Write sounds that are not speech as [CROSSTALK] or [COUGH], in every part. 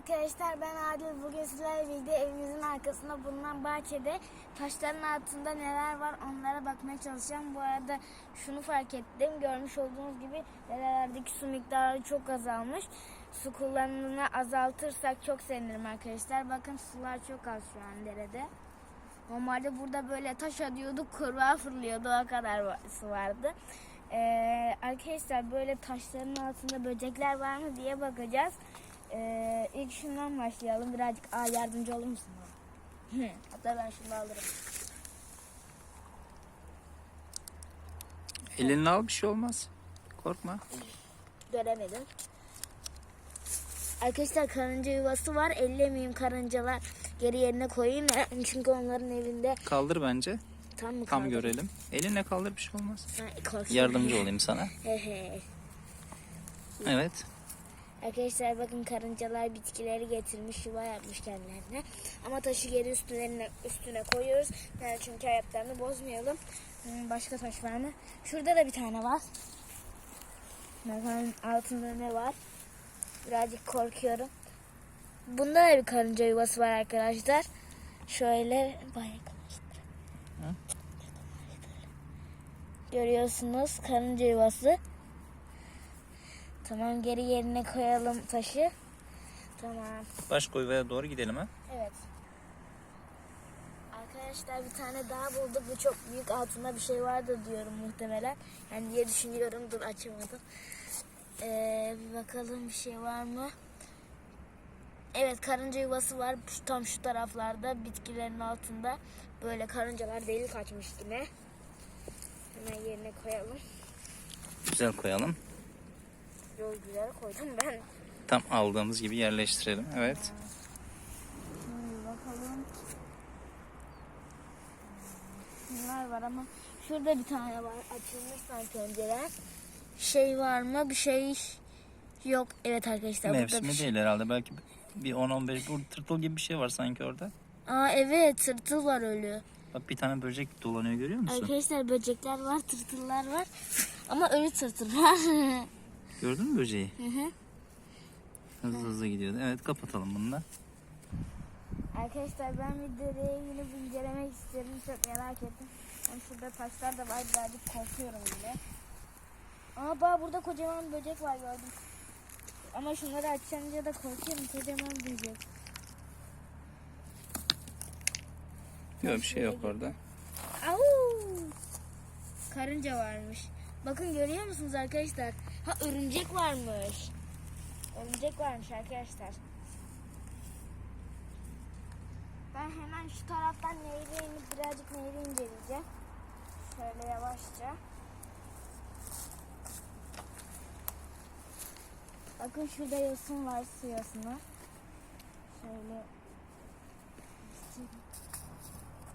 arkadaşlar ben Adil. Bugün sizlerle birlikte evimizin arkasında bulunan bahçede taşların altında neler var onlara bakmaya çalışacağım. Bu arada şunu fark ettim. Görmüş olduğunuz gibi derelerdeki su miktarı çok azalmış. Su kullanımını azaltırsak çok sevinirim arkadaşlar. Bakın sular çok az şu an derede. Normalde burada böyle taş atıyorduk, kurbağa fırlıyordu. O kadar su vardı. Ee, arkadaşlar böyle taşların altında böcekler var mı diye bakacağız. Ee, ilk şundan başlayalım. Birazcık Aa, yardımcı olur musun? bana? Hatta ben şunu alırım. Elini al bir şey olmaz. Korkma. Göremedim. Arkadaşlar karınca yuvası var. Ellemeyeyim karıncalar. Geri yerine koyayım. [LAUGHS] Çünkü onların evinde Kaldır bence. tam mı Tam kaldı? görelim. Elinle kaldır bir şey olmaz. Ha, korktum. Yardımcı olayım sana. Evet. Arkadaşlar bakın karıncalar bitkileri getirmiş yuva yapmış kendilerine. Ama taşı geri üstlerine, üstüne koyuyoruz. Yani çünkü hayatlarını bozmayalım. Hmm, Başka taş var mı? Şurada da bir tane var. Bakalım altında ne var? Birazcık korkuyorum. Bunda da bir karınca yuvası var arkadaşlar. Şöyle bayağı Hı? Görüyorsunuz karınca yuvası. Tamam geri yerine koyalım taşı. Tamam. Baş koyvaya doğru gidelim ha. Evet. Arkadaşlar bir tane daha bulduk. Bu çok büyük altında bir şey vardı diyorum muhtemelen. Yani diye düşünüyorum. Dur açamadım. Ee, bir bakalım bir şey var mı? Evet karınca yuvası var. Tam şu taraflarda bitkilerin altında. Böyle karıncalar delik açmış yine. Hemen yerine koyalım. Güzel koyalım. Yol güzel koydum ben. Tam aldığımız gibi yerleştirelim. Evet. Şimdi bakalım. Bunlar var ama şurada bir tane var. Açılmış sanki önceden. Şey var mı? Bir şey yok. Evet arkadaşlar Mevsimi şey. değil herhalde. Belki bir 10-15 bu tırtıl gibi bir şey var sanki orada. Aa evet tırtıl var ölü. Bak bir tane böcek dolanıyor görüyor musun? Arkadaşlar böcekler var, tırtıllar var. Ama ölü tırtıl var. [LAUGHS] Gördün mü böceği? Hı hı. Hızlı hızlı gidiyordu. Evet kapatalım bunu da. Arkadaşlar ben bir dereye yine bir incelemek isterim. Çok merak ettim. Ama şurada taşlar da var. Birazcık korkuyorum yine. Aa bak burada kocaman böcek var gördüm. Ama şunları açınca da korkuyorum. Kocaman böcek. Yok bir şey yok orada. Au! Karınca varmış. Bakın görüyor musunuz arkadaşlar? Ha örümcek varmış. Örümcek varmış arkadaşlar. Ben hemen şu taraftan nehre inip birazcık nehri inceleyeceğim. Şöyle yavaşça. Bakın şurada yosun var su yosunu. Şöyle.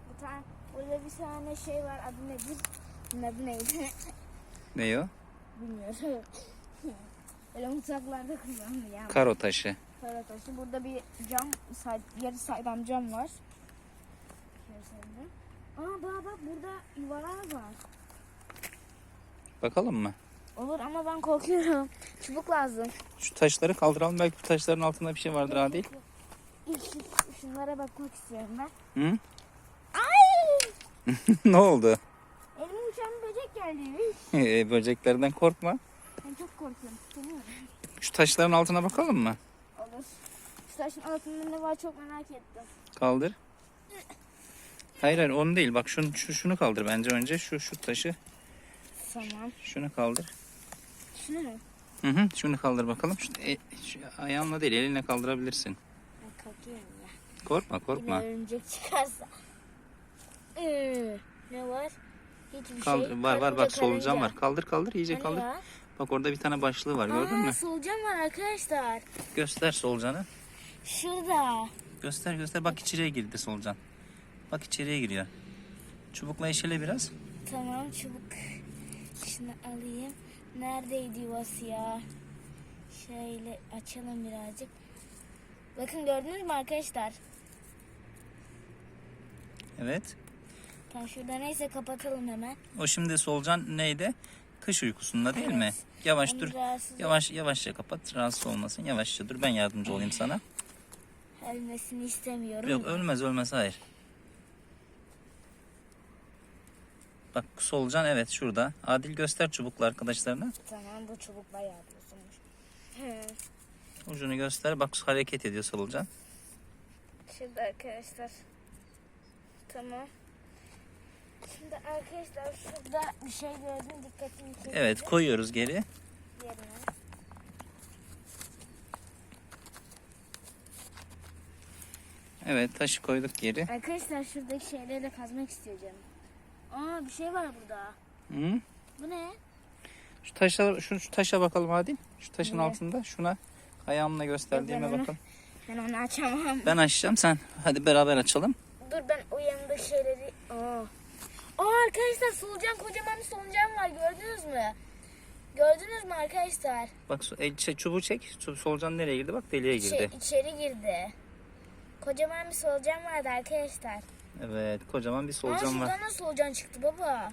Bir tane, burada bir tane şey var adı nedir? Adı neydi? Ne o? Bilmiyorum. [LAUGHS] Öyle mutfaklarda kullanılıyor. Yani. Karo taşı. Kara taşı. Burada bir cam, say- yarı saydam cam var. Aa bak bak burada yuvalar var. Bakalım mı? Olur ama ben korkuyorum. [LAUGHS] Çubuk lazım. Şu taşları kaldıralım. Belki bu taşların altında bir şey vardır Adil. İlk şu- şunlara bakmak istiyorum ben. Hı? Ay! [LAUGHS] ne oldu? Böcek geldi. Ee, Böceklerden korkma. Ben çok korkuyorum. Şu taşların altına bakalım mı? Olur. Şu taşın altında ne var çok merak ettim. Kaldır. Hayır hayır onu değil. Bak şunu, şu, şunu kaldır bence önce. Şu şu taşı. Tamam. Şunu kaldır. Şunu mu? Hı hı. Şunu kaldır bakalım. Şu, e, şu ayağınla değil elinle kaldırabilirsin. Ben korkuyorum ya. Korkma korkma. Yine örümcek çıkarsa. Ee? Hiçbir Kaldır. şey. var var Karınca, bak solucan karınca. var. Kaldır kaldır iyice Hani kaldır. ya? Bak orada bir tane başlığı var gördün Aa, mü? solucan var arkadaşlar. Göster solucanı. Şurada. Göster göster. Bak içeriye girdi solucan. Bak içeriye giriyor. Çubukla eşele biraz. Tamam çubuk. Şunu alayım. Neredeydi yuvası ya? Şöyle açalım birazcık. Bakın gördünüz mü arkadaşlar? Evet. Tamam şurada neyse kapatalım hemen. O şimdi solucan neydi? Kış uykusunda değil mi? Evet. Yavaş Onu dur. Yavaş yavaşça kapat. Rahatsız olmasın. Yavaşça dur. Ben yardımcı olayım sana. Ölmesini istemiyorum. Yok ölmez ölmez hayır. Bak solucan evet şurada. Adil göster çubuklu arkadaşlarına. Tamam bu çubuk bayağı bozulmuş. He. [LAUGHS] Ucunu göster. Bak hareket ediyor solucan. Şimdi arkadaşlar. Tamam. Şimdi arkadaşlar şurada bir şey gördüm dikkatimi çekti. Evet koyuyoruz geri. Yerine. Evet taşı koyduk geri. Arkadaşlar şuradaki şeyleri kazmak istiyor canım. Aa bir şey var burada. Hı? Bu ne? Şu taşa şu, şu taşa bakalım Adil. Şu taşın Ne? altında şuna ayağımla gösterdiğime ben bakın. Ben onu açamam. Ben açacağım sen hadi beraber açalım. Dur ben o yanındaki şeyleri... Aa. Aa arkadaşlar solucan kocaman bir solucan var gördünüz mü? Gördünüz mü arkadaşlar? Bak su- el, şey, çubuğu çek. Solucan nereye girdi? Bak deliğe girdi. Şey, içeri girdi. Kocaman bir solucan vardı arkadaşlar. Evet kocaman bir Aa solucan var. şuradan da solucan çıktı baba.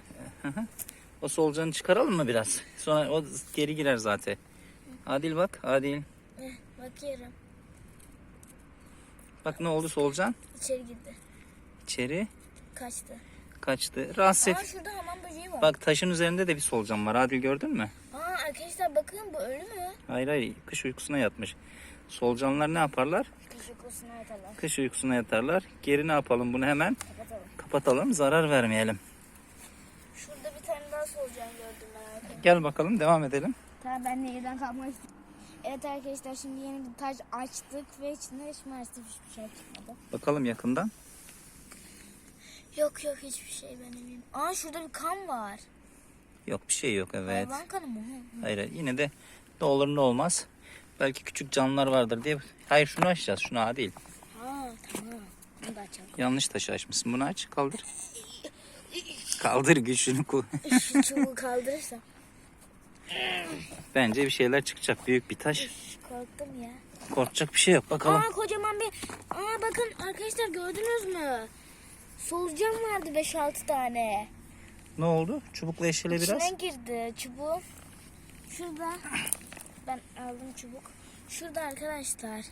O solucanı çıkaralım mı biraz? [LAUGHS] Sonra o geri girer zaten. Adil bak Adil. Eh, bakıyorum. Bak ne oldu solucan? İçeri girdi. İçeri Kaçtı. Kaçtı. Rahatsız Aa et. şurada hamam böceği var. Bak taşın üzerinde de bir solucan var. Adil gördün mü? Aa arkadaşlar bakın bu ölü mü? Hayır hayır kış uykusuna yatmış. Solucanlar ne yaparlar? Kış uykusuna yatalım. Kış uykusuna yatarlar. Geri ne yapalım bunu hemen Kapatalım. kapatalım. Zarar vermeyelim. Şurada bir tane daha solucan gördüm ben arkadaşlar. Gel bakalım devam edelim. Tamam ben kalkmak istiyorum. Evet arkadaşlar şimdi yeni bir taş açtık ve içinde hiç maalesef hiçbir şey çıkmadı. Bakalım yakından. Yok yok hiçbir şey ben eminim. Aa şurada bir kan var. Yok bir şey yok evet. Hayvan kanı mı? Hayır hayır. yine de ne olur ne olmaz. Belki küçük canlılar vardır diye. Hayır şunu açacağız. Şunu Adil. Ha tamam. Bunu da açalım. Yanlış taşı açmışsın. Bunu aç kaldır. Kaldır güçlünü kul. [LAUGHS] Şu çubuğu kaldırırsam. Bence bir şeyler çıkacak. Büyük bir taş. Korktum ya. Korkacak bir şey yok. Bakalım. Aa kocaman bir... Aa bakın arkadaşlar gördünüz mü? Solucan vardı 5-6 tane. Ne oldu? Çubukla eşele biraz. İçine girdi çubuğu. Şurada. Ben aldım çubuk. Şurada arkadaşlar.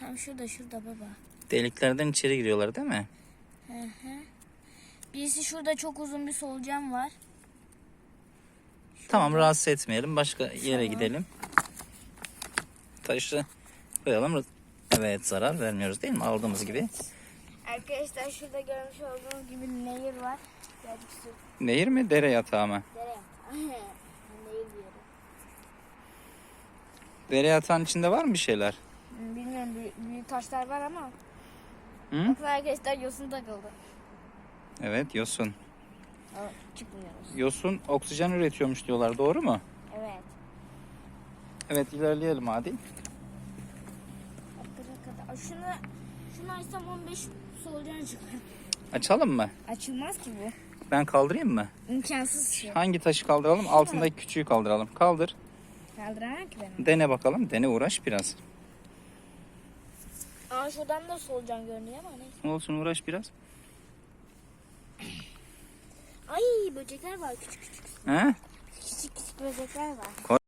Tam şurada şurada baba. Deliklerden içeri giriyorlar değil mi? Hı hı. Birisi şurada çok uzun bir solucan var. Tamam rahatsız etmeyelim. Başka yere gidelim. Taşı koyalım. Evet zarar vermiyoruz değil mi? Aldığımız gibi. Arkadaşlar şurada görmüş olduğunuz gibi nehir var. Birazcık su. Nehir mi? Dere yatağı mı? Dere. [LAUGHS] nehir diyorum. Dere yatağın içinde var mı bir şeyler? Hmm, Bilmiyorum büyük, büyük taşlar var ama. Hı? Bakın arkadaşlar yosun takıldı. Evet yosun. Çıkmıyoruz. Yosun oksijen üretiyormuş diyorlar. Doğru mu? Evet. Evet ilerleyelim Adil. Şunu, şunu açsam 15 solucan çıkar. Açalım mı? Açılmaz ki bu. Ben kaldırayım mı? İmkansız şey. Hangi taşı kaldıralım? Altındaki küçüğü kaldıralım. Kaldır. Kaldıramam ki ben. Dene bakalım. Dene uğraş biraz. Aa şuradan da solucan görünüyor ama neyse. Olsun uğraş biraz. Ay böcekler var küçük küçük. He? Küçük küçük böcekler var.